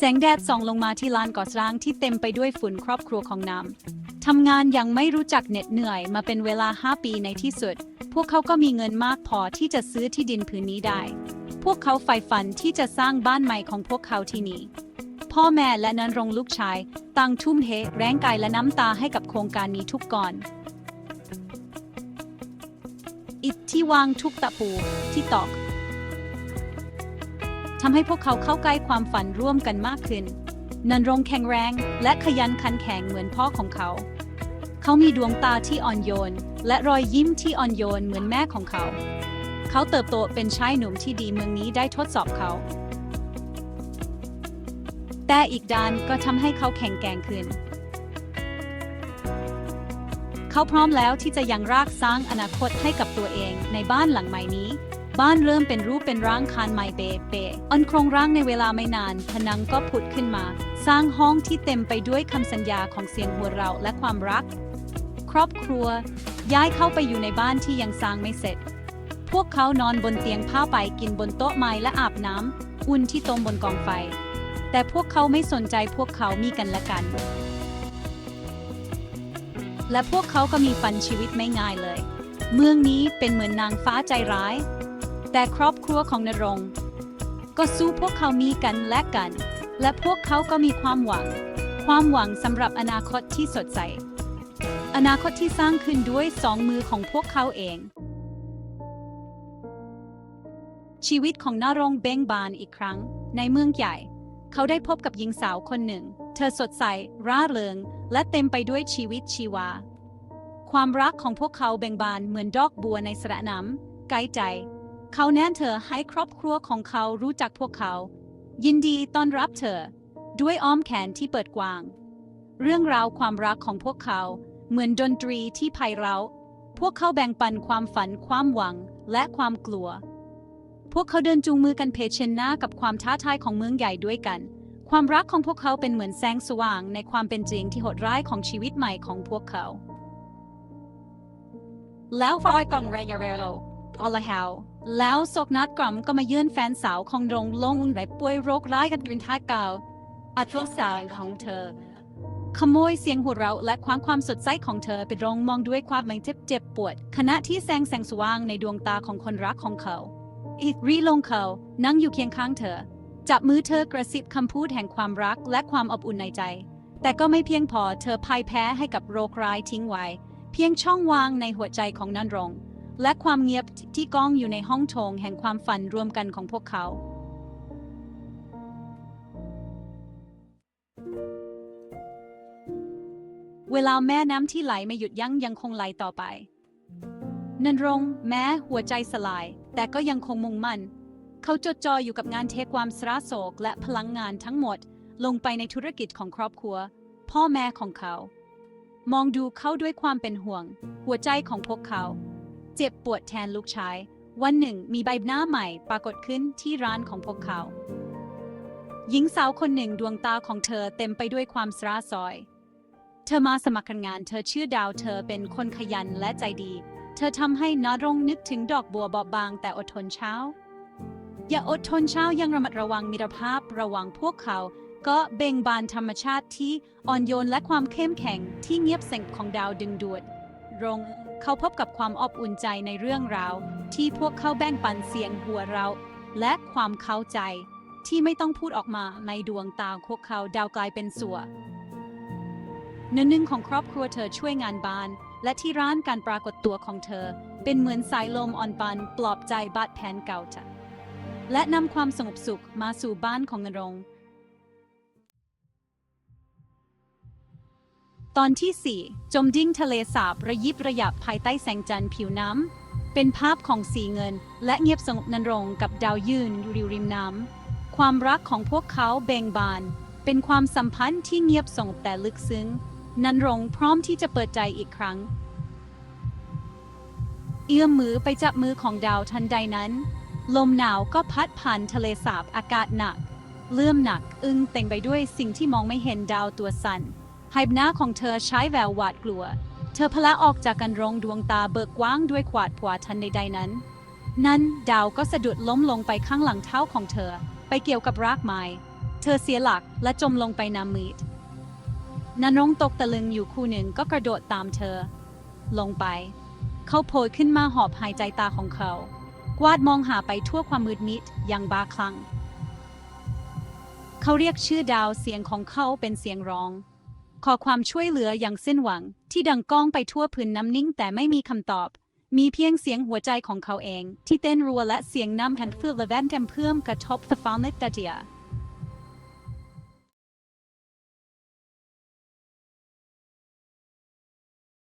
แสงแดดส่องลงมาที่ลานก่อสร้างที่เต็มไปด้วยฝุ่นครอบครัวของน้ำทำงานยังไม่รู้จักเหน็ดเหนื่อยมาเป็นเวลา 5 ปีในที่สุด พวกเขาก็มีเงินมากพอที่จะซื้อที่ดินผืนนี้ได้ พวกเขาใฝ่ฝันที่จะสร้างบ้านใหม่ของพวกเขาที่นี่ พ่อแม่และนันรงลูกชายต่างทุ่มเทแรงกายและน้ำตาให้กับโครงการนี้ทุกก่อนอิฐที่วางทุกตะปูที่ตอก ทำให้พวกเขาเข้าใกล้ความฝันร่วมกันมากขึ้น นันรงแข็งแรงและขยันขันแข็งเหมือนพ่อของเขา เขามีดวงตาที่อ่อนโยน และรอยยิ้มที่อ่อนโยนเหมือนแม่ของเขา เขาเติบโตเป็นชายหนุ่มที่ดีเมืองนี้ได้ทดสอบเขา แต่อีกด้านก็ทำให้เขาแข็งแกร่งขึ้น เขาพร้อมแล้วที่จะยังรากสร้างอนาคตให้กับตัวเองในบ้านหลังใหม่นี้ บ้านเริ่มเป็นรูปเป็นร่างคานไม้เปเปอันโครงร่างในเวลาไม่นานผนังก็ผุดขึ้นมา สร้างห้องที่เต็มไปด้วยคำสัญญาของเสียงหัวเราะและความรัก ครอบครัว ย้ายเข้าไปอยู่ในบ้านที่ยังสร้างไม่เสร็จ พวกเขานอนบนเตียงผ้าใบกินบนโต๊ะไม้และอาบน้ำอุ่นที่ต้มบนกองไฟ แต่พวกเขาไม่สนใจพวกเขามีกันและกัน และพวกเขาก็มีฟันชีวิตไม่ง่ายเลย เมืองนี้เป็นเหมือนนางฟ้าใจร้าย แต่ครอบครัวของนรงก็สู้พวกเขามีกันและกัน และพวกเขาก็มีความหวัง ความหวังสำหรับอนาคตที่สดใส อนาคตที่สร้างขึ้นด้วยสองมือของพวกเขาเอง ชีวิตของนรงเบ่งบานอีกครั้ง ในเมืองใหญ่ เขาได้พบกับหญิงสาวคนหนึ่ง เธอสดใส ร่าเริง และเต็มไปด้วยชีวิตชีวา ความรักของพวกเขาเบ่งบานเหมือนดอกบัวในสระน้ำไกลใจ เขาแนะนเธอให้ครอบครัวของเขารู้จักพวกเขา ยินดีต้อนรับเธอ ด้วยอ้อมแขนที่เปิดกว้าง เรื่องราวความรักของพวกเขา เหมือนดนตรีที่ไพเราะพวกเขาแบ่งปันความฝันความหวังและความกลัว พวกเขาเดินจูงมือกันเผชิญหน้ากับความท้าทายของเมืองใหญ่ด้วยกัน ความรักของพวกเขาเป็นเหมือนแสงสว่างในความเป็นจริงที่โหดร้ายของชีวิตใหม่ของพวกเขา แล้วฟอยกองเรยเรโร อลาเฮาแล้วศกนัดกล่อมก็มาเยื่อนแฟนสาวของรงลงอุ่นไหลป่วยโรคร้ายกันเป็นท่าเก่าอัตราสายของเธอ ขโมยเสียงหัวเราะและความความสดใสของเธอไปรงมองด้วยความเจ็บเจ็บปวด ขณะที่แสงแสงสว่างในดวงตาของคนรักของเขา อีกรีลงเขานั่งอยู่เคียงข้างเธอ จับมือเธอกระซิบคำพูดแห่งความรักและความอบอุ่นในใจ แต่ก็ไม่เพียงพอเธอพ่ายแพ้ให้กับโรคร้ายทิ้งไว้ เพียงช่องว่างในหัวใจของนันรง และความเงียบที่ก้องอยู่ในห้องโถงแห่งความฝันรวมกันของพวกเขา เวลาแม่น้ำที่ไหลไม่หยุดยั้งยังคงไหลต่อไป นันรงแม้หัวใจสลาย แต่ก็ยังคงมุ่งมั่น เขาจดจ่ออยู่กับงานเทความสระโศกและพลังงานทั้งหมดลงไปในธุรกิจของครอบครัว พ่อแม่ของเขา มองดูเขาด้วยความเป็นห่วง หัวใจของพวกเขา เจ็บปวดแทนลูกชาย วันหนึ่งมีใบหน้าใหม่ปรากฏขึ้นที่ร้านของพวกเขา หญิงสาวคนหนึ่งดวงตาของเธอเต็มไปด้วยความสระซอย เธอมาสมัครงานเธอชื่อดาวเธอเป็นคนขยันและใจดี เธอทำให้นารงนึกถึงดอกบัวบอบบางแต่อดทนเช้า อย่าอดทนเช้ายังระมัดระวังมิตรภาพระวังพวกเขาก็เบ่งบานธรรมชาติที่อ่อนโยนและความเข้มแข็งที่เงียบเสียงของดาวดึงดูด รง เขาพบกับความอบอุ่นใจในเรื่องราว ที่พวกเขาแบ่งปันเสียงหัวเราะและความเข้าใจที่ไม่ต้องพูดออกมาในดวงตาพวกเขาดาวกลายเป็นสัวเนื้อหนึ่งของครอบครัวเธอช่วยงานบ้าน และที่ร้านการปรากฏตัวของเธอ เป็นเหมือนสายลมอ่อนปันปลอบใจบาดแผนเก่าจ้ะและนำความสงบสุขมาสู่บ้านของนรงค์ ตอนที่ 4 จมดิ่งทะเลสาบระยิบระยับภายใต้แสงจันทร์ผิวน้ำ เป็นภาพของสีเงิน และเงียบสงบนันรงกับดาวยืนอยู่ริมน้ำ ความรักของพวกเขาเบ่งบาน เป็นความสัมพันธ์ที่เงียบสงบแต่ลึกซึ้ง นันรงพร้อมที่จะเปิดใจอีกครั้ง เอื้อมมือไปจับมือของดาวทันใดนั้น ลมหนาวก็พัดผ่านทะเลสาบอากาศหนัก เลื่อมหนักอึ้งเต็มไปด้วยสิ่งที่มองไม่เห็นดาวตัวสั่น ไฮบหน้าของเธอใช้แววหวาดกลัว เธอพละออกจากกันรงดวงตาเบิกกว้างด้วยขวาดผวาทันใดๆนั้น นั้นดาวก็สะดุดล้มลงไปข้างหลังเท้าของเธอ ไปเกี่ยวกับรากไม้ เธอเสียหลักและจมลงไปน้ำมืดนันรงตกตะลึงอยู่คู่หนึ่งก็กระโดดตามเธอ ลงไป เขาโผล่ขึ้นมาหอบหายใจตาของเขา กวาดมองหาไปทั่วความมืดมิดอย่างบ้าคลั่ง เขาเรียกชื่อดาวเสียงของเขาเป็นเสียงร้อง ขอความช่วยเหลืออย่างสิ้นหวัง ที่ดังก้องไปทั่วพื้นน้ำนิ่งแต่ไม่มีคำตอบ มีเพียงเสียงหัวใจของเขาเอง ที่เต้นรัวและเสียงน้ำแผ่นเฟื่องและแว่นเต็มเพื่อมกระทบฟ้าเล็ดตาเดีย